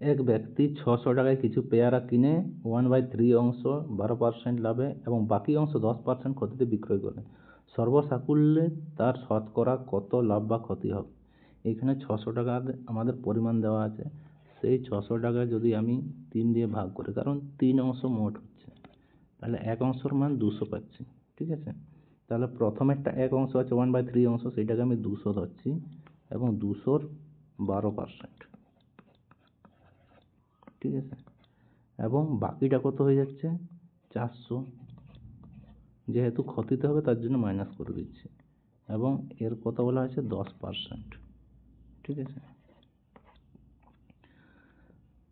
এক ব্যক্তি ছশো টাকায় কিছু পেয়ারা কিনে ওয়ান বাই থ্রি অংশ বারো পার্সেন্ট লাভে এবং বাকি অংশ দশ পার্সেন্ট ক্ষতিতে বিক্রয় করে। সর্বসাকুল্যে তার শতকরা কত লাভ বা ক্ষতি হবে? এখানে ছশো টাকা আমাদের পরিমাণ দেওয়া আছে। সেই ছশো টাকা যদি আমি তিন দিয়ে ভাগ করি, কারণ তিন অংশ মোট হচ্ছে। তাহলে এক অংশর মান দুশো পাচ্ছি, ঠিক আছে? তাহলে প্রথমেরটা এক অংশ আছে ওয়ান বাই থ্রি অংশ, সেইটাকে আমি দুশো ধরছি এবং দুশোর বারো পার্সেন্ট ঠিক আছে? এবং বাকিটা কত হয়ে যাচ্ছে? চারশো। যেহেতু ক্ষতিতে হবে, তার জন্য মাইনাস করে দিচ্ছি। এবং এর কত বলা হয়েছে? দশ পার্সেন্ট ঠিক আছে?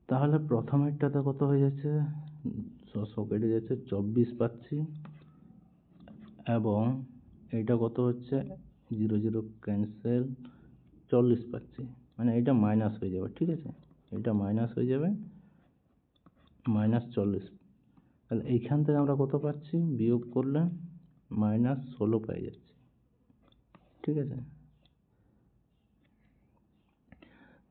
তাহলে প্রথমেরটাতে কত হয়ে যাচ্ছে? ছশো কেটে যাচ্ছে চব্বিশ পাচ্ছি। এবং এটা কত হচ্ছে? জিরো জিরো ক্যান্সেল চল্লিশ পাচ্ছি। মানে এটা মাইনাস হয়ে যাবে, ঠিক আছে? এটা মাইনাস হয়ে যাবে। মাইনাস চল্লিশ। তাহলে এইখান থেকে আমরা কত পাচ্ছি? বিয়োগ করলে মাইনাস ষোলো পেয়ে যাচ্ছি। ঠিক আছে?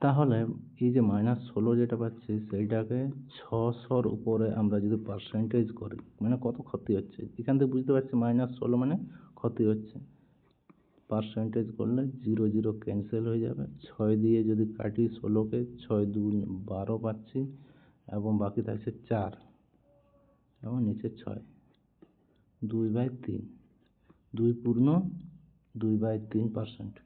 তাহলে এই যে মাইনাস ষোলো যেটা পাচ্ছি, সেইটাকে ছশোর উপরে আমরা যদি পার্সেন্টেজ করি মানে কত ক্ষতি হচ্ছে? এখান থেকে বুঝতে পারছি মাইনাস ষোলো মানে ক্ষতি হচ্ছে। পার্সেন্টেজ করলে জিরো জিরো ক্যান্সেল হয়ে যাবে। ছয় দিয়ে যদি কাটি ষোলোকে, ছয় দু বারো পাচ্ছি এবং বাকি থাকছে চার এবং নিচে ছয়। দুই বাই তিন। দুই পূর্ণ, দুই বাই তিন পার্সেন্ট